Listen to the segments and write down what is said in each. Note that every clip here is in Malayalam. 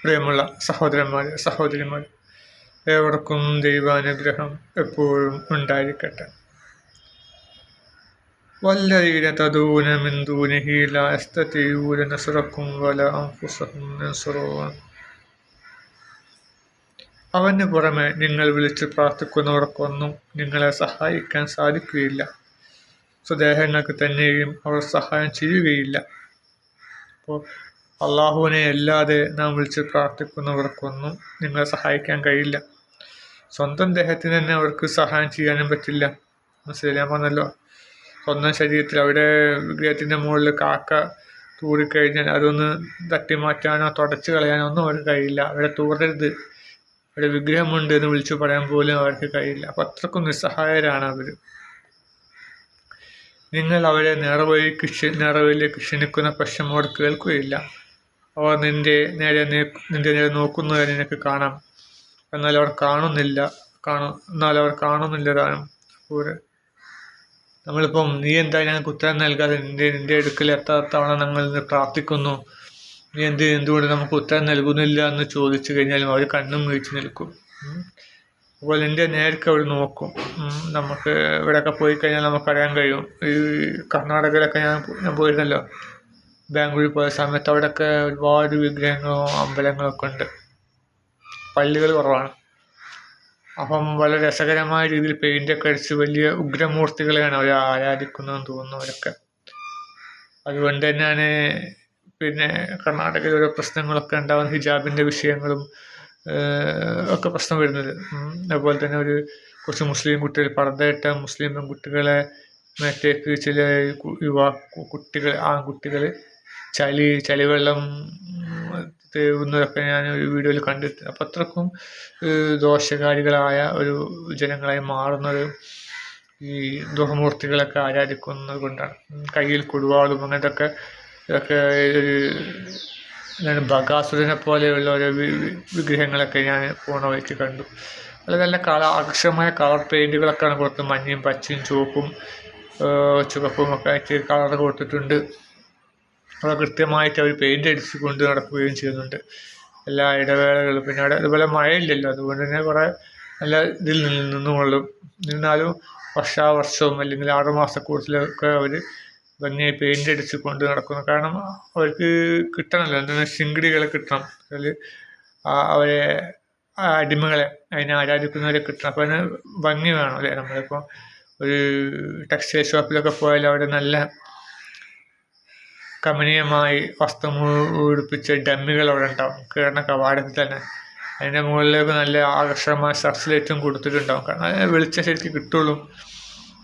പ്രിയമുള്ള സഹോദരന്മാരെ സഹോദരിമാർ ഏവർക്കും ദൈവാനുഗ്രഹം എപ്പോഴും ഉണ്ടായിരിക്കട്ടെ والذين تدعون من دونه لا يستطيعون نصركم ولا أنفسهم ينصرون അവന് പുറമെ നിങ്ങൾ വിളിച്ച് പ്രാർത്ഥിക്കുന്നവർക്കൊന്നും നിങ്ങളെ സഹായിക്കാൻ സാധിക്കുകയില്ല സ്വദേഹങ്ങൾക്ക് തന്നെയും അവർ സഹായം ചെയ്യുകയില്ല അപ്പോൾ അള്ളാഹുവിനെ അല്ലാതെ നാം വിളിച്ച് പ്രാർത്ഥിക്കുന്നവർക്കൊന്നും നിങ്ങളെ സഹായിക്കാൻ കഴിയില്ല. സ്വന്തം ദേഹത്തിന് തന്നെ അവർക്ക് സഹായം ചെയ്യാനും പറ്റില്ല. മനസ്സിലാൻ പറഞ്ഞല്ലോ സ്വന്തം ശരീരത്തിൽ അവിടെ വിഗ്രഹത്തിന്റെ മുകളിൽ കാക്ക തൂറിക്കഴിഞ്ഞാൽ അതൊന്ന് തട്ടി മാറ്റാനോ തുടച്ച് കളയാനോ ഒന്നും അവർക്ക് കഴിയില്ല. അവിടെ തൂറരുത്. അവിടെ വിഗ്രഹമുണ്ട് എന്ന് വിളിച്ചു പറയാൻ പോലും അവർക്ക് കഴിയില്ല. അപ്പം അത്രക്കും നിസ്സഹായരാണ് അവർ നിങ്ങൾ അവരെ നിറവഴി ക്ഷ നിറവിലേക്ക് ക്ഷണിക്കുന്ന പക്ഷം അവർ കേൾക്കുകയില്ല. അവർ നിന്റെ നേരെ നിന്റെ നേരെ നോക്കുന്നത് നിനക്ക് കാണാം. എന്നാൽ അവർ കാണുന്നില്ല കാണു എന്നാൽ അവർ കാണുന്നില്ല താനും നമ്മളിപ്പം നീ എന്താ ഞങ്ങൾക്ക് ഉത്തരം നൽകാതെ നിന്റെ നിന്റെ അടുക്കൽ എത്ര തവണ ഞങ്ങൾ പ്രാർത്ഥിക്കുന്നു. നീ എന്ത് എന്തുകൊണ്ട് നമുക്ക് ഉത്തരം നൽകുന്നില്ല എന്ന് ചോദിച്ചു കഴിഞ്ഞാലും അവർ കണ്ണും വീഴ്ച നിൽക്കും. അപ്പോൾ എന്റെ നേർക്ക് അവർ നോക്കും. നമുക്ക് ഇവിടെയൊക്കെ പോയി കഴിഞ്ഞാൽ നമുക്കറിയാൻ കഴിയും. ഈ കർണാടകയിലൊക്കെ ഞാൻ ഞാൻ പോയിരുന്നല്ലോ. ബാംഗ്ലൂരിൽ പോയ സമയത്ത് അവിടെയൊക്കെ ഒരുപാട് വിഗ്രഹങ്ങളും അമ്പലങ്ങളൊക്കെ ഉണ്ട്. പള്ളികൾ കുറവാണ്. അപ്പം വളരെ രസകരമായ രീതിയിൽ പെയിന്റൊക്കെ അടിച്ച് വലിയ ഉഗ്രമൂർത്തികളെയാണ് അവർ ആരാധിക്കുന്നതെന്ന് തോന്നുന്നു അവരൊക്കെ. അതുകൊണ്ട് തന്നെയാണ് പിന്നെ കർണാടകയിൽ ഓരോ പ്രശ്നങ്ങളൊക്കെ ഉണ്ടാകുന്ന ഹിജാബിന്റെ വിഷയങ്ങളും ഒക്കെ പ്രശ്നം വരുന്നത്. അതുപോലെ തന്നെ ഒരു കുറച്ച് മുസ്ലിം കുട്ടികൾ പർദ്ദയിട്ട മുസ്ലിം പെൺകുട്ടികളെ മറ്റേക്ക് ചില യുവാ കുട്ടികൾ ആൺകുട്ടികൾ ചളി ചളിവെള്ളം തേവുന്നതൊക്കെ ഞാൻ ഒരു വീഡിയോയിൽ കണ്ടിട്ട് അപ്പം അത്രക്കും ദോഷകാരികളായ ഒരു ജനങ്ങളായി മാറുന്നത് ഈ ദുഹമൂർത്തികളൊക്കെ ആരാധിക്കുന്നത് കൊണ്ടാണ്. കയ്യിൽ കൊടുവാളും അങ്ങനത്തൊക്കെ ഇതൊക്കെ ഒരു ഞാൻ ബകാസുരനെ പോലെയുള്ള ഓരോ വിഗ്രഹങ്ങളൊക്കെ ഞാൻ പോണ വഴിക്ക് കണ്ടു. അത് നല്ല കളർ ആകർഷകമായ കളർ പെയിന്റുകളൊക്കെയാണ് കൊടുത്തത് മഞ്ഞയും പച്ചയും ചുവപ്പും ചുവപ്പും ഒക്കെ ആയിട്ട് കളർ കൊടുത്തിട്ടുണ്ട്. അത് കൃത്യമായിട്ട് അവർ പെയിന്റ് അടിച്ച് കൊണ്ട് നടക്കുകയും ചെയ്യുന്നുണ്ട്. എല്ലാ ഇടവേളകളും. പിന്നെ അവിടെ അതുപോലെ മഴയില്ലല്ലോ. അതുകൊണ്ട് തന്നെ കുറേ നല്ല ഇതിൽ നിന്നുകൊള്ളും. നിന്നാലും വർഷാവർഷവും അല്ലെങ്കിൽ ആറുമാസ കൂടുതലൊക്കെ അവർ ഭംഗിയായി പെയിന്റ് അടിച്ച് കൊണ്ട് നടക്കുന്നു. കാരണം അവർക്ക് കിട്ടണമല്ലോ എന്താണ് ശിങ്കിടികളെ കിട്ടണം. അതിൽ അവരെ അടിമകളെ അതിനെ ആരാധിക്കുന്നവരെ കിട്ടണം. അപ്പോൾ അതിന് ഭംഗി വേണം അല്ലേ? നമ്മളിപ്പോൾ ഒരു ടെക്സ്റ്റൈൽ ഷോപ്പിലൊക്കെ പോയാൽ അവിടെ നല്ല കമനീയമായി വസ്ത്രം ഉടുപ്പിച്ച ഡമ്മികൾ അവിടെ ഉണ്ടാവും. കയറുന്ന കവാടത്തിൽ തന്നെ. അതിന്റെ മുകളിലേക്ക് നല്ല ആകർഷകമായ സർച്ചിലേറ്റും കൊടുത്തിട്ടുണ്ടാവും. കാരണം വെളിച്ചം ശരിക്കും കിട്ടുള്ളൂ.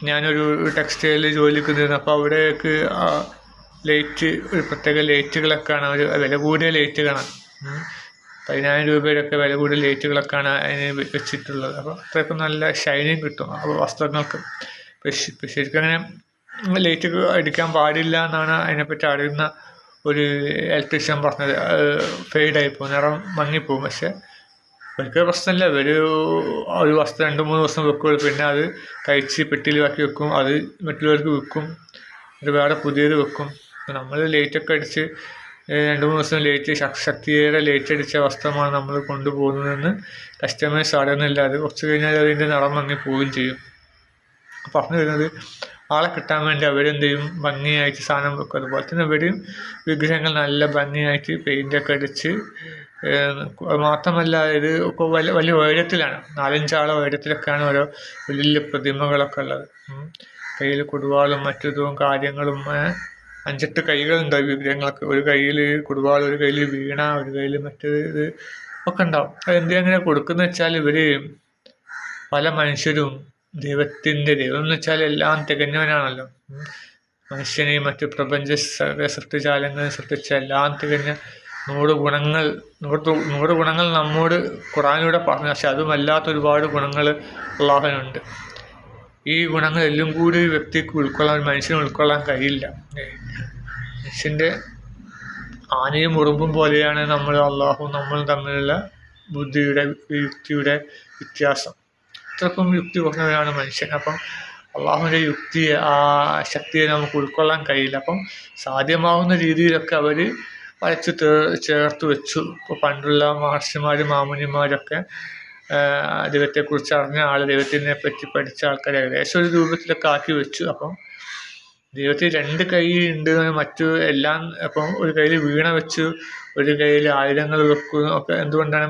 ഞാനൊരു ടെക്സ്റ്റൈലിൽ ജോലിക്ക് നിന്നു അപ്പോൾ അവിടേക്ക് ലൈറ്റ് ഒരു പ്രത്യേക ലൈറ്റുകളൊക്കെയാണ് ഒരു വില കൂടിയ ലൈറ്റുകളാണ് പതിനായിരം രൂപയുടെയൊക്കെ വില കൂടിയ ലൈറ്റുകളൊക്കെയാണ് അതിന് വെച്ചിട്ടുള്ളത്. അപ്പോൾ അത്രയൊക്കെ നല്ല ഷൈനിങ് കിട്ടും. അപ്പോൾ വസ്ത്രങ്ങൾക്ക്. ശരിക്കും അങ്ങനെ ലൈറ്റ് അടിക്കാൻ പാടില്ല എന്നാണ് അതിനെപ്പറ്റി അറിയുന്ന ഒരു ഇലക്ട്രീഷ്യൻ പറഞ്ഞത്. ഫെയ്ഡായി പോകും നിറം മങ്ങിപ്പോകും പക്ഷെ വലിയ പ്രശ്നമില്ല. ഒരു ഒരു വസ്ത്രം രണ്ട് മൂന്ന് ദിവസം വെക്കുള്ളൂ. പിന്നെ അത് കഴിച്ച് പെട്ടിയിലാക്കി വെക്കും. അത് മറ്റുള്ളവർക്ക് വിൽക്കും. അത് വേറെ പുതിയത് വെക്കും. നമ്മൾ ലൈറ്റൊക്കെ അടിച്ച് രണ്ട് മൂന്ന് ദിവസം ലൈറ്റ് ശക്തിയേറെ ലൈറ്റ് അടിച്ച വസ്ത്രമാണ് നമ്മൾ കൊണ്ടുപോകുന്നതെന്ന് കസ്റ്റമേഴ്സ് അറിയുന്നില്ല അത് കുറച്ച് കഴിഞ്ഞാൽ അതിന്റെ നിറം മങ്ങി പോവുകയും ചെയ്യും. പറഞ്ഞു വരുന്നത് ആളെ കിട്ടാൻ വേണ്ടി അവരെന്ത് ചെയ്യും? ഭംഗിയായിട്ട് സാധനം വെക്കും. അതുപോലെ തന്നെ ഇവിടെയും വിഗ്രഹങ്ങൾ നല്ല ഭംഗിയായിട്ട് പെയിന്റൊക്കെ അടിച്ച് മാത്രമല്ല ഇത് ഇപ്പോൾ വലിയ വലിയ ഉയരത്തിലാണ്. നാലഞ്ചാളെ ഉയരത്തിലൊക്കെയാണ് ഓരോ വലിയ പ്രതിമകളൊക്കെ ഉള്ളത്. കയ്യിൽ കൊടുവാളും മറ്റതും കാര്യങ്ങളും അഞ്ചെട്ട് കൈകളുണ്ട് വിഗ്രഹങ്ങളൊക്കെ. ഒരു കയ്യിൽ കൊടുവാൾ ഒരു കയ്യിൽ വീണ ഒരു കയ്യിൽ മറ്റേത് ഇത് ഒക്കെ ഉണ്ടാവും. അതെന്തിനാ അങ്ങനെ കൊടുക്കുന്നത് വെച്ചാൽ ഇവർ പല മനുഷ്യരും ദൈവത്തിന്റെ ദൈവം എന്ന് വെച്ചാൽ എല്ലാം തികഞ്ഞവനാണല്ലോ. മനുഷ്യനെയും മറ്റു പ്രപഞ്ച സൃഷ്ടിജാലങ്ങളെ സൃഷ്ടിച്ച എല്ലാം തികഞ്ഞ നൂറ് ഗുണങ്ങൾ നൂറ് നൂറ് ഗുണങ്ങൾ നമ്മോട് ഖുറാനിലൂടെ പറഞ്ഞു. പക്ഷെ അതുമല്ലാത്ത ഒരുപാട് ഗുണങ്ങൾ അള്ളാഹനുണ്ട് ഈ ഗുണങ്ങൾ എല്ലാം കൂടി വ്യക്തിക്ക് ഉൾക്കൊള്ളാൻ മനുഷ്യന് ഉൾക്കൊള്ളാൻ കഴിയില്ല. മനുഷ്യന്റെ ആനയും ഉറുമ്പും പോലെയാണ് നമ്മൾ അള്ളാഹു നമ്മൾ തമ്മിലുള്ള ബുദ്ധിയുടെ യുക്തിയുടെ വ്യത്യാസം. അത്രക്കും യുക്തി കുറഞ്ഞവരാണ് മനുഷ്യൻ. അപ്പം അള്ളാഹുവിന്റെ യുക്തിയെ ആ ശക്തിയെ നമുക്ക് ഉൾക്കൊള്ളാൻ കഴിയില്ല. അപ്പം സാധ്യമാവുന്ന രീതിയിലൊക്കെ അവർ വരച്ച് ചേർത്ത് വെച്ചു. ഇപ്പോൾ പണ്ടുള്ള മഹർഷിമാരും മാമുനിമാരൊക്കെ ദൈവത്തെക്കുറിച്ച് അറിഞ്ഞ ആൾ ദൈവത്തിനെ പറ്റി പഠിച്ച ആൾക്കാർ ഏകദേശം ഒരു രൂപത്തിലൊക്കെ ആക്കി വെച്ചു. അപ്പം ദൈവത്തിൽ രണ്ട് കൈ ഉണ്ട് മറ്റു എല്ലാം അപ്പം ഒരു കയ്യിൽ വീണ വെച്ചു ഒരു കയ്യിൽ ആയുധങ്ങൾ വെക്കുന്നു ഒക്കെ എന്തുകൊണ്ടാണ്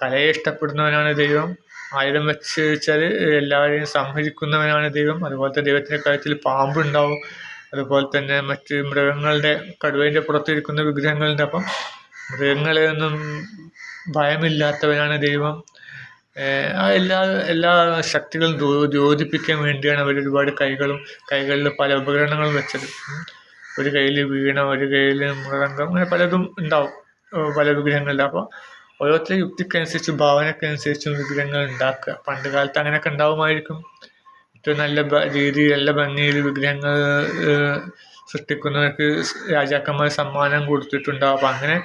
കലയെ ഇഷ്ടപ്പെടുന്നവനാണ് ദൈവം? ആയുധം വെച്ച് വെച്ചാൽ എല്ലാവരെയും സംഹരിക്കുന്നവനാണ് ദൈവം. അതുപോലെ തന്നെ ദൈവത്തിന്റെ കാര്യത്തിൽ പാമ്പുണ്ടാവും. അതുപോലെ തന്നെ മറ്റ് മൃഗങ്ങളുടെ കടുവേന്റെ പുറത്തിരിക്കുന്ന വിഗ്രഹങ്ങളുണ്ട്. അപ്പം മൃഗങ്ങളെ ഒന്നും ഭയമില്ലാത്തവനാണ് ദൈവം. എല്ലാ എല്ലാ ശക്തികളും ദ്യോതിപ്പിക്കാൻ വേണ്ടിയാണ് അവർ ഒരുപാട് കൈകളും കൈകളിൽ പല ഉപകരണങ്ങളും വെച്ചത്. ഒരു കയ്യിൽ വീണ ഒരു കയ്യിൽ മൃദംഗം അങ്ങനെ പലതും ഉണ്ടാവും. പല വിഗ്രഹങ്ങളുണ്ട് അപ്പോൾ ഓരോരുത്തരുടെ യുക്തിക്കനുസരിച്ച് ഭാവനക്കനുസരിച്ചും വിഗ്രഹങ്ങൾ ഉണ്ടാക്കുക. പണ്ട് കാലത്ത് അങ്ങനെയൊക്കെ ഉണ്ടാവുമായിരിക്കും. ഏറ്റവും നല്ല രീതിയിൽ നല്ല ഭംഗിയിൽ വിഗ്രഹങ്ങൾ സൃഷ്ടിക്കുന്നവർക്ക് രാജാക്കന്മാർ സമ്മാനം കൊടുത്തിട്ടുണ്ടാവും. അപ്പം അങ്ങനെ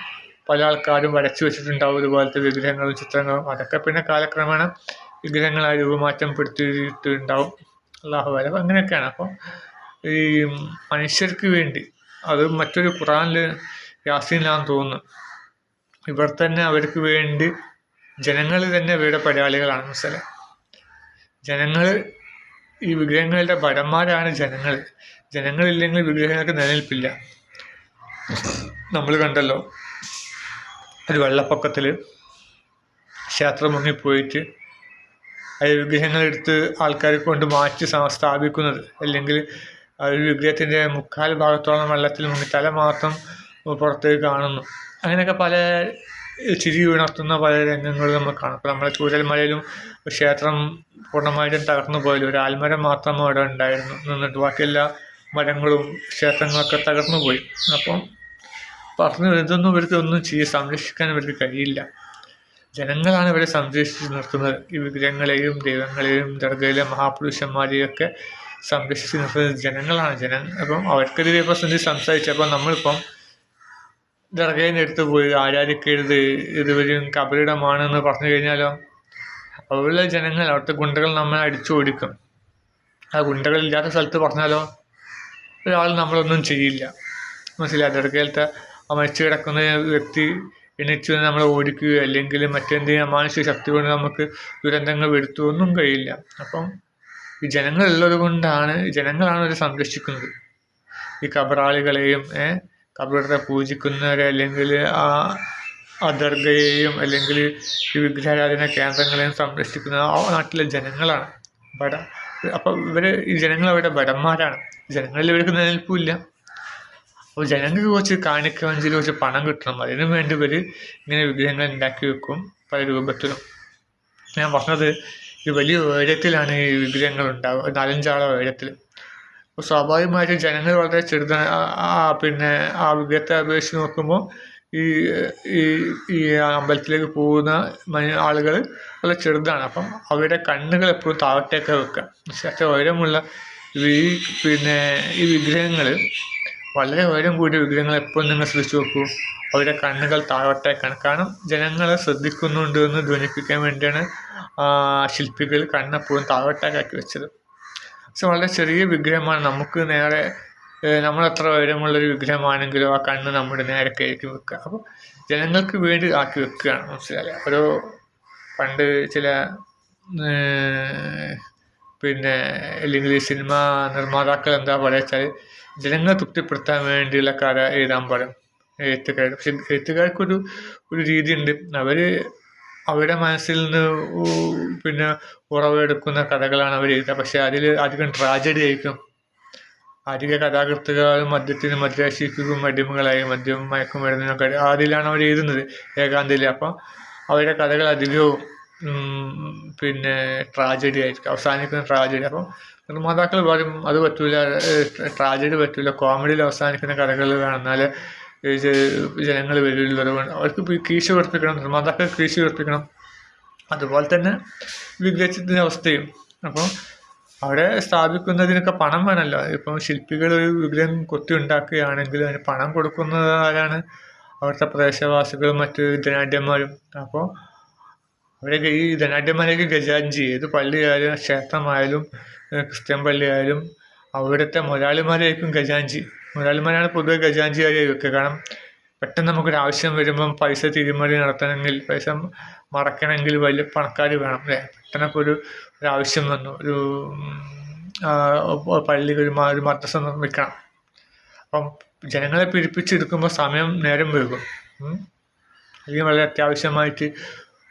പല ആൾക്കാരും വരച്ചു വെച്ചിട്ടുണ്ടാവും ഇതുപോലത്തെ വിഗ്രഹങ്ങളും ചിത്രങ്ങളും. അതൊക്കെ പിന്നെ കാലക്രമേണ വിഗ്രഹങ്ങളായി രൂപമാറ്റം പെടുത്തിയിട്ടുണ്ടാവും അള്ളാഹു വരെ അങ്ങനെയൊക്കെയാണ്. അപ്പോൾ ഈ മനുഷ്യർക്ക് വേണ്ടി അത് മറ്റൊരു ഖുറാനിൽ യാസീനിലാന്ന് തോന്നുന്നു. ഇവർ തന്നെ അവർക്ക് വേണ്ടി ജനങ്ങൾ തന്നെ ഇവരുടെ പടയാളികളാണ് മുസല ജനങ്ങൾ ഈ വിഗ്രഹങ്ങളുടെ ഭടന്മാരാണ് ജനങ്ങൾ. ജനങ്ങളില്ലെങ്കിൽ വിഗ്രഹങ്ങൾക്ക് നിലനിൽപ്പില്ല. നമ്മൾ കണ്ടല്ലോ ഒരു വെള്ളപ്പൊക്കത്തിൽ ക്ഷേത്രം മുങ്ങിപ്പോയിട്ട് അത് വിഗ്രഹങ്ങളെടുത്ത് ആൾക്കാരെ കൊണ്ട് മാറ്റി സ്ഥാപിക്കുന്നത്. അല്ലെങ്കിൽ ആ ഒരു വിഗ്രഹത്തിന്റെ മുക്കാൽ ഭാഗത്തോളം വെള്ളത്തിൽ മുങ്ങി തല മാത്രം പുറത്തേക്ക് കാണുന്നു. അങ്ങനെയൊക്കെ പല ചിരി ഉണർത്തുന്ന പല രംഗങ്ങളും നമ്മൾ കാണും. ഇപ്പോൾ നമ്മുടെ ചൂരൽമലയിലും ക്ഷേത്രം പൂർണമായിട്ടും തകർന്നു പോയാലും ഒരു ആൽമരം മാത്രം അവിടെ ഉണ്ടായിരുന്നു. നിന്നിട്ട് ബാക്കിയെല്ലാ മരങ്ങളും ക്ഷേത്രങ്ങളൊക്കെ തകർന്നു പോയി. അപ്പം പറഞ്ഞു ഇതൊന്നും ഇവർക്ക് ഒന്നും ചെയ്ത് സംരക്ഷിക്കാൻ ഇവർക്ക് കഴിയില്ല. ജനങ്ങളാണ് ഇവരെ സംരക്ഷിച്ച് നിർത്തുന്നത്. ഈ വിഗ്രഹങ്ങളെയും ദൈവങ്ങളെയും ദർഗയിലെ മഹാപുരുഷന്മാരെയൊക്കെ സംരക്ഷിച്ച് നിർത്തുന്നത് ജനങ്ങളാണ്. ജന അപ്പം അവർക്കെതിരെ ഇപ്പോൾ സംസാരിച്ചപ്പോൾ നമ്മളിപ്പം ദർഗയിൽ എടുത്ത് പോയി ആരാധിക്കരുത് ഇതുവരെയും കബറിടമാണെന്ന് പറഞ്ഞു കഴിഞ്ഞാലോ? അവിടെയുള്ള ജനങ്ങൾ അവിടുത്തെ ഗുണ്ടകൾ നമ്മളെ അടിച്ചു ഓടിക്കും. ആ ഗുണ്ടകൾ ഇല്ലാത്ത സ്ഥലത്ത് പറഞ്ഞാലോ ഒരാൾ നമ്മളൊന്നും ചെയ്യില്ല. മനസ്സിലായി? ദർഗയിലത്തെ ആ മരിച്ചു കിടക്കുന്ന വ്യക്തി എണീച്ചു നമ്മളെ ഓടിക്കുകയോ അല്ലെങ്കിൽ മറ്റെന്തെങ്കിലും മാനസിക ശക്തി കൊണ്ട് നമുക്ക് ദുരന്തങ്ങൾ വരുത്തുമൊന്നും കഴിയില്ല. അപ്പം ഈ ജനങ്ങളുള്ളത് കൊണ്ടാണ് ജനങ്ങളാണ് അവരെ സംരക്ഷിക്കുന്നത്. ഈ കബറാളികളെയും കബറിടത്തെ പൂജിക്കുന്നവരെ അല്ലെങ്കിൽ ആ ആ ദർഗയെയും അല്ലെങ്കിൽ ഈ വിഗ്രഹാരാധന കേന്ദ്രങ്ങളെയും സംരക്ഷിക്കുന്ന ആ നാട്ടിലെ ജനങ്ങളാണ്. ബട അപ്പം ഇവർ ഈ ജനങ്ങൾ അവരുടെ ഭടന്മാരാണ് ജനങ്ങളിൽ ഇവർക്ക് നിലനിൽപ്പില്ല അപ്പോൾ ജനങ്ങൾക്ക് കുറച്ച് കാണിക്കവഞ്ചിൽ കുറച്ച് പണം കിട്ടണം. അതിനു വേണ്ടി ഇവർ ഇങ്ങനെ വിഗ്രഹങ്ങൾ ഉണ്ടാക്കി വെക്കും പല രൂപത്തിലും. ഞാൻ പറഞ്ഞത് ഈ വലിയ ഉയരത്തിലാണ് ഈ വിഗ്രഹങ്ങൾ ഉണ്ടാവുക നാലഞ്ചാള ഉയരത്തിൽ അപ്പോൾ സ്വാഭാവികമായിട്ടും ജനങ്ങൾ വളരെ ചെറുതാണ്. പിന്നെ ആ വിഗ്രഹത്തെ അപേക്ഷിച്ച് നോക്കുമ്പോൾ ഈ ഈ ഈ അമ്പലത്തിലേക്ക് പോകുന്ന ആളുകൾ വളരെ ചെറുതാണ്. അപ്പം അവരുടെ കണ്ണുകൾ എപ്പോഴും താഴത്തേക്ക് വെക്കുക പക്ഷേ ഉയരമുള്ള ഈ പിന്നെ ഈ വിഗ്രഹങ്ങൾ വളരെ ഉയരം കൂടിയ വിഗ്രഹങ്ങൾ എപ്പോഴും നിങ്ങൾ ശ്രദ്ധിച്ചു നോക്കൂ. അവരുടെ കണ്ണുകൾ താഴോട്ടേക്കാണ്. കാരണം ജനങ്ങളെ ശ്രദ്ധിക്കുന്നുണ്ട് എന്ന് ധ്വനിപ്പിക്കാൻ വേണ്ടിയാണ് ശില്പികൾ കണ്ണെപ്പോഴും താഴോട്ടേക്കാക്കി വെച്ചത്. പക്ഷെ വളരെ ചെറിയ വിഗ്രഹമാണ്. നമുക്ക് നേരെ നമ്മളെത്ര ഉയരമുള്ളൊരു വിഗ്രഹമാണെങ്കിലും ആ കണ്ണ് നമ്മുടെ നേരെ കയറ്റി വെക്കുക. അപ്പോൾ ജനങ്ങൾക്ക് വേണ്ടി ആക്കി വെക്കുകയാണ് മനസ്സിലായി ഓരോ പണ്ട് ചില പിന്നെ അല്ലെങ്കിൽ സിനിമ നിർമ്മാതാക്കൾ എന്താ പറയുക വെച്ചാൽ ജനങ്ങളെ തൃപ്തിപ്പെടുത്താൻ വേണ്ടിയുള്ള കഥ എഴുതാൻ പറയും. എഴുത്തുകാർ. പക്ഷെ എഴുത്തുകാർക്കൊരു ഒരു രീതിയുണ്ട്. അവർ അവരുടെ മനസ്സിൽ നിന്ന് പിന്നെ ഉറവെടുക്കുന്ന കഥകളാണ് അവർ എഴുതുക. പക്ഷെ അതിൽ അധികം ട്രാജഡി ആയിരിക്കും. അധിക കഥാകൃത്തുകളും മദ്യത്തിന് മദ്യശിക്കും അടിമകളായി മദ്യം മയക്കുമരുന്നിനൊക്കെ അതിലാണ് അവർ എഴുതുന്നത് ഏകാന്തയിൽ അപ്പം അവരുടെ കഥകൾ അധികവും പിന്നെ ട്രാജഡി ആയിരിക്കും. അവസാനിക്കുന്ന ട്രാജഡി അപ്പം നിർമ്മാതാക്കൾ പറയും അത് പറ്റൂല ട്രാജഡി പറ്റൂല. കോമഡിയിൽ അവസാനിക്കുന്ന കഥകൾ വേണം. എന്നാലേ ജനങ്ങൾ വരുള്ളൂ അവർക്ക് കീശ ഉറപ്പിക്കണം നിർമ്മാതാക്കൾ കീശ ഉറപ്പിക്കണം അതുപോലെ തന്നെ വിഗ്രഹത്തിന്റെ അവസ്ഥയും അപ്പോൾ അവിടെ സ്ഥാപിക്കുന്നതിനൊക്കെ പണം വേണമല്ലോ ഇപ്പം ശില്പികൾ ഒരു വിഗ്രഹം കൊത്തി ഉണ്ടാക്കുകയാണെങ്കിൽ അതിന് പണം കൊടുക്കുന്നത് ആരാണ് അവിടുത്തെ പ്രദേശവാസികളും മറ്റ് ധനാഢ്യന്മാരും. അപ്പോൾ അവരൊക്കെ ഈ ധനാഢ്യന്മാരേക്ക് ഗജാഞ്ചി. ഏത് പള്ളിയായാലും ക്ഷേത്രമായാലും ക്രിസ്ത്യൻ പള്ളിയായാലും അവിടുത്തെ മുതലാളിമാരായിരിക്കും ഗജാഞ്ചി. മുതലാളിമാരാണ് പൊതുവെ ഗജാഞ്ചിയായി വെക്കുക കാരണം പെട്ടെന്ന് നമുക്കൊരു ആവശ്യം വരുമ്പം പൈസ തിരിമറി നടത്തണമെങ്കിൽ പൈസ മറക്കണമെങ്കിൽ വലിയ പണക്കാർ വേണം അല്ലേ? പെട്ടെന്നൊക്കെ ഒരു ഒരു ആവശ്യം വന്നു. ഒരു പള്ളി ഒരു ഒരു മദ്രസ നിർമ്മിക്കണം. അപ്പം ജനങ്ങളെ പിരിപ്പിച്ചെടുക്കുമ്പോൾ സമയം നേരം വൈകും. അല്ലെങ്കിൽ വളരെ അത്യാവശ്യമായിട്ട്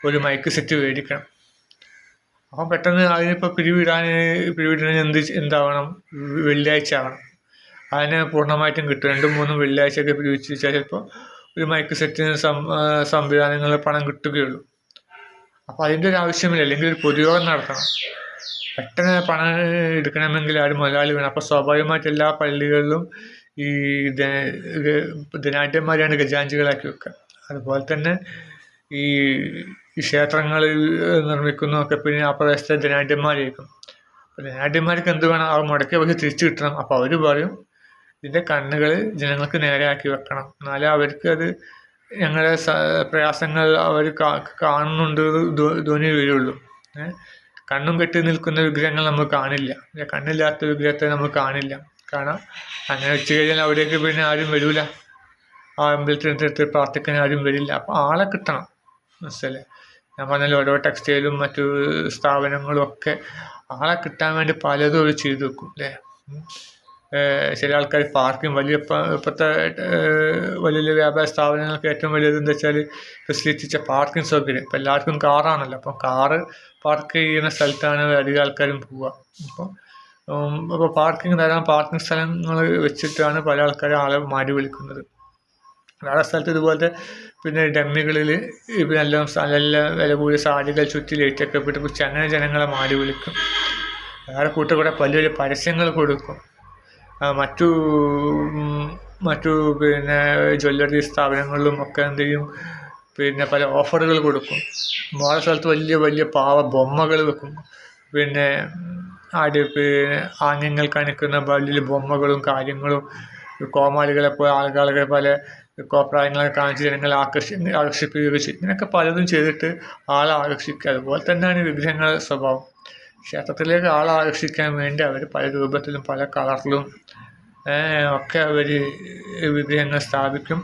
ഒരു മൈക്ക് സെറ്റ് മേടിക്കണം. അപ്പം പെട്ടെന്ന് അതിനിപ്പോൾ പിരിവിടാൻ പിരിവിടാൻ എന്ത് എന്താവണം? വെള്ളിയാഴ്ച ആവണം. അതിന് പൂർണമായിട്ടും കിട്ടും. രണ്ടും മൂന്നും വെള്ളിയാഴ്ചയൊക്കെ ഉപയോഗിച്ച് വെച്ചാൽ ചിലപ്പോൾ ഒരു മൈക്ക് സെറ്റിന് സം സംവിധാനങ്ങൾ പണം കിട്ടുകയുള്ളൂ. അപ്പോൾ അതിന്റെ ഒരു ആവശ്യമില്ല. അല്ലെങ്കിൽ ഒരു പൊതുയോഗം നടത്തണം. പെട്ടെന്ന് പണം എടുക്കണമെങ്കിൽ ആരും മുതലാളി വേണം. അപ്പോൾ സ്വാഭാവികമായിട്ട് എല്ലാ പള്ളികളിലും ഈ ധനാഢ്യന്മാരെയാണ് ഖജാഞ്ചികളാക്കി വെക്കുക. അതുപോലെ തന്നെ ഈ ക്ഷേത്രങ്ങളിൽ നിർമ്മിക്കുന്നതൊക്കെ പിന്നെ ആ പ്രദേശത്തെ ധനാഢ്യന്മാരായിരിക്കും. ധനാഢ്യന്മാർക്ക് എന്ത് വേണം? അവർ മുടക്കിയ പൈസ തിരിച്ചു കിട്ടണം. അപ്പോൾ അവർ പറയും ഇതിന്റെ കണ്ണുകൾ ജനങ്ങൾക്ക് നേരെയാക്കി വെക്കണം. എന്നാലേ അവർക്ക് അത് ഞങ്ങളുടെ പ്രയാസങ്ങൾ അവർ കാണുന്നുണ്ട് ധ്വനി വരുള്ളൂ കണ്ണും കെട്ടി നിൽക്കുന്ന വിഗ്രഹങ്ങൾ നമ്മൾ കാണില്ല. കണ്ണില്ലാത്ത വിഗ്രഹത്തെ നമ്മൾ കാണില്ല. കാരണം അങ്ങനെ വെച്ച് കഴിഞ്ഞാൽ അവിടേക്ക് പിന്നെ ആരും വരില്ല ആ അമ്പലത്തിനടുത്ത് പ്രാർത്ഥിക്കാൻ ആരും വരില്ല. അപ്പോൾ ആളെ കിട്ടണം. മനസ്സിലെ ഞാൻ പറഞ്ഞാൽ ഓരോ ടെക്സ്റ്റൈലും മറ്റു സ്ഥാപനങ്ങളും ഒക്കെ ആളെ കിട്ടാൻ വേണ്ടി പലതും അവർ ചെയ്തു വെക്കും. അല്ലേ ചില ആൾക്കാർ പാർക്കും വലിയ ഇപ്പോഴത്തെ വലിയ വലിയ വ്യാപാര സ്ഥാപനങ്ങൾക്ക് ഏറ്റവും വലിയത് എന്താ വെച്ചാൽ ഫെസിലിറ്റിച്ച പാർക്കിങ് സൗകര്യം. ഇപ്പം എല്ലാവർക്കും കാറാണല്ലോ അപ്പം കാറ് പാർക്ക് ചെയ്യുന്ന സ്ഥലത്താണ് അധികം ആൾക്കാരും പോവുക. അപ്പോൾ അപ്പോൾ പാർക്കിങ് ധാരാളം പാർക്കിങ് സ്ഥലങ്ങൾ വെച്ചിട്ടാണ് പല ആൾക്കാരും ആളെ മാറ്റി വിളിക്കുന്നത്. വേറെ സ്ഥലത്ത് ഇതുപോലത്തെ പിന്നെ ഡമ്മികളിൽ ഇപ്പം നല്ല നല്ല വില കൂടിയ സാരികൾ ചുറ്റി ലൈറ്റൊക്കെ പിടിപ്പിച്ച് അങ്ങനെ ജനങ്ങളെ മാറ്റി വിളിക്കും. വേറെ കൂട്ടുകൂടെ വലിയ വലിയ പരസ്യങ്ങൾ കൊടുക്കും. മറ്റു മറ്റു പിന്നെ ജ്വല്ലറി സ്ഥാപനങ്ങളിലും ഒക്കെ എന്ത് ചെയ്യും? പിന്നെ പല ഓഫറുകൾ കൊടുക്കും. വേറെ സ്ഥലത്ത് വലിയ വലിയ പാവ ബൊമ്മകൾ വെക്കും. പിന്നെ ആട് പിന്നെ ആംഗ്യങ്ങൾ കാണിക്കുന്ന വലിയ ബൊമ്മകളും കാര്യങ്ങളും കോമാളികളെ പോലെ ആളുകളെ പല കോപ്രായങ്ങളൊക്കെ കാണിച്ച് ജനങ്ങളെ ആകർഷി ആകർഷിപ്പിക്കുകയൊക്കെ ചെയ്യും. ഇങ്ങനെയൊക്കെ പലതും ചെയ്തിട്ട് ആളെ ആകർഷിക്കുക. അതുപോലെ തന്നെയാണ് വിഗ്രഹങ്ങളുടെ സ്വഭാവം. ക്ഷേത്രത്തിലേക്ക് ആളെ ആകർഷിക്കാൻ വേണ്ടി അവർ പല രൂപത്തിലും പല കളറിലും ഒക്കെ അവർ വിഗ്രഹങ്ങൾ സ്ഥാപിക്കും.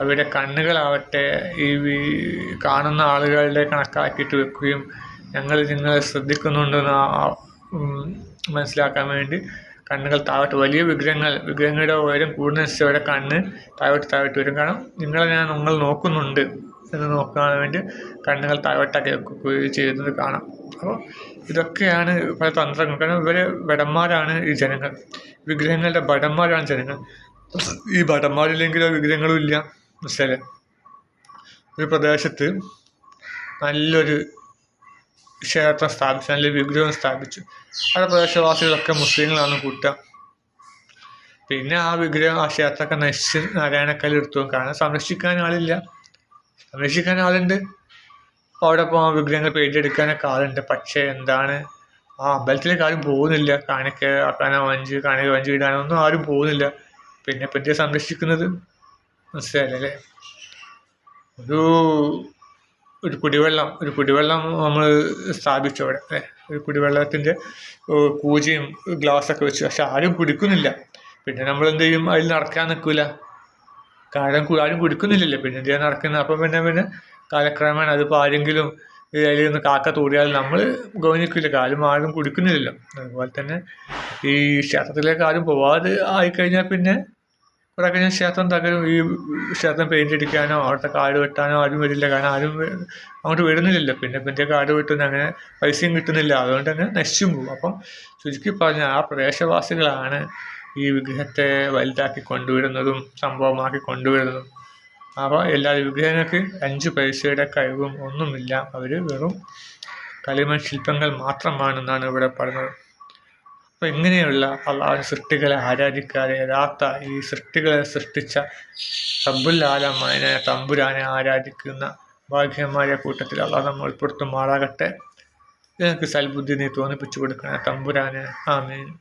അവരുടെ കണ്ണുകളാവട്ടെ ഈ കാണുന്ന ആളുകളുടെ കണക്കാക്കിയിട്ട് വെക്കുകയും ഞങ്ങൾ നിങ്ങളെ ശ്രദ്ധിക്കുന്നുണ്ടെന്ന് മനസ്സിലാക്കാൻ വേണ്ടി കണ്ണുകൾ താഴോട്ട് വലിയ വിഗ്രഹങ്ങൾ വിഗ്രഹങ്ങളുടെ ഉയരം കൂടുന്നതനുസരിച്ച് അവരുടെ കണ്ണ് താഴോട്ട് താഴോട്ട് വരും. കാരണം നിങ്ങളെ ഞാൻ നിങ്ങൾ നോക്കുന്നുണ്ട്. എന്ന് നോക്കാൻ വേണ്ടി കണ്ണുകൾ താഴോട്ടാക്കി വെക്കുകയും ചെയ്യുന്നത് കാണാം. അപ്പോൾ ഇതൊക്കെയാണ് പല തന്ത്രങ്ങൾ. കാരണം ഇവരെ ഭടന്മാരാണ് ഈ ജനങ്ങൾ. വിഗ്രഹങ്ങളുടെ ഭടന്മാരാണ് ജനങ്ങൾ. ഈ ഭടന്മാരില്ലെങ്കിലോ വിഗ്രഹങ്ങളും ഇല്ല. മനസ്സിലെ ഒരു പ്രദേശത്ത് നല്ലൊരു ക്ഷേത്രം സ്ഥാപിച്ചു നല്ല വിഗ്രഹം സ്ഥാപിച്ചു. ആ പ്രദേശവാസികളൊക്കെ മുസ്ലിങ്ങളാണ് കൂട്ടുക. പിന്നെ ആ വിഗ്രഹം ആ ക്ഷേത്രമൊക്കെ നശിച്ച് നാരായണക്കല്ലെടുത്തു കാരണം സംരക്ഷിക്കാൻ ആളില്ല. സംരക്ഷിക്കാൻ ആളുണ്ട്. അവിടെ പോകാൻ വിഗ്രഹങ്ങൾ പേടിയെടുക്കാനൊക്കെ ആളുണ്ട്. പക്ഷേ എന്താണ്? ആ അമ്പലത്തിലേക്ക് ആരും പോകുന്നില്ല. കാണിക്ക ആക്കാനോ വഞ്ചി കാണിക വഞ്ചി ഇടാനോ ഒന്നും ആരും പോകുന്നില്ല. പിന്നെ പറ്റിയ സംരക്ഷിക്കുന്നത് മനസ്സിലായല്ലേ? ഒരു ഒരു കുടിവെള്ളം ഒരു കുടിവെള്ളം നമ്മൾ സ്ഥാപിച്ചു അവിടെ അല്ലേ? ഒരു കുടിവെള്ളത്തിന്റെ പൂജയും ഗ്ലാസ്സൊക്കെ വെച്ച്. പക്ഷെ ആരും കുടിക്കുന്നില്ല. പിന്നെ നമ്മൾ എന്ത് ചെയ്യും? അതിൽ നടക്കാൻ നിൽക്കില്ല കാരണം ആരും കൊടുക്കുന്നില്ലല്ലോ പിന്നെ എന്തിനാ നടക്കുന്നത് അപ്പം പിന്നെ പിന്നെ കാലക്രമേണ അതിപ്പോൾ ആരെങ്കിലും അതിൽ നിന്ന് കാക്ക തൂടിയാൽ നമ്മൾ ഗൗനിക്കില്ല. കാലും ആരും കുടിക്കുന്നില്ലല്ലോ. അതുപോലെ തന്നെ ഈ ക്ഷേത്രത്തിലേക്ക് ആരും പോവാതെ ആയിക്കഴിഞ്ഞാൽ പിന്നെ കുറെ കഴിഞ്ഞാൽ ക്ഷേത്രം തകരും. ഈ ക്ഷേത്രം പെയിന്റ് അടിക്കാനോ അവിടുത്തെ കാട് വെട്ടാനോ ആരും വരില്ല. കാരണം ആരും അങ്ങോട്ട് വരുന്നില്ലല്ലോ പിന്നെ പിന്നെ കാട് വെട്ടുന്ന അങ്ങനെ പൈസയും കിട്ടുന്നില്ല. അതുകൊണ്ട് തന്നെ നശിച്ചും പോകും. അപ്പം ചുരുക്കി പറഞ്ഞാൽ ആ പ്രദേശവാസികളാണ് ഈ വിഗ്രഹത്തെ വലുതാക്കി കൊണ്ടുവരുന്നതും സംഭവമാക്കി കൊണ്ടുവരുന്നതും. അപ്പോൾ എല്ലാ വിഗ്രഹങ്ങൾക്ക് അഞ്ച് പൈസയുടെ കഴിവും ഒന്നുമില്ല. അവർ വെറും കളിമൺ ശില്പങ്ങൾ മാത്രമാണെന്നാണ് ഇവിടെ പറഞ്ഞത്. അപ്പോൾ ഇങ്ങനെയുള്ള അള്ളാഹു സൃഷ്ടികളെ ആരാധിക്കാതെ യഥാർത്ഥ ഈ സൃഷ്ടികളെ സൃഷ്ടിച്ച റബ്ബുല്ലാലമായ തമ്പുരാനെ ആരാധിക്കുന്ന ഭാഗ്യമായ കൂട്ടത്തിൽ അള്ളാഹ് നമ്മൾ ഉൾപ്പെടുത്തുമാറാകട്ടെ. ഞങ്ങൾക്ക് സൽബുദ്ധി നീ തോന്നിപ്പിച്ചു കൊടുക്കണേ തമ്പുരാനെ. ആമീൻ.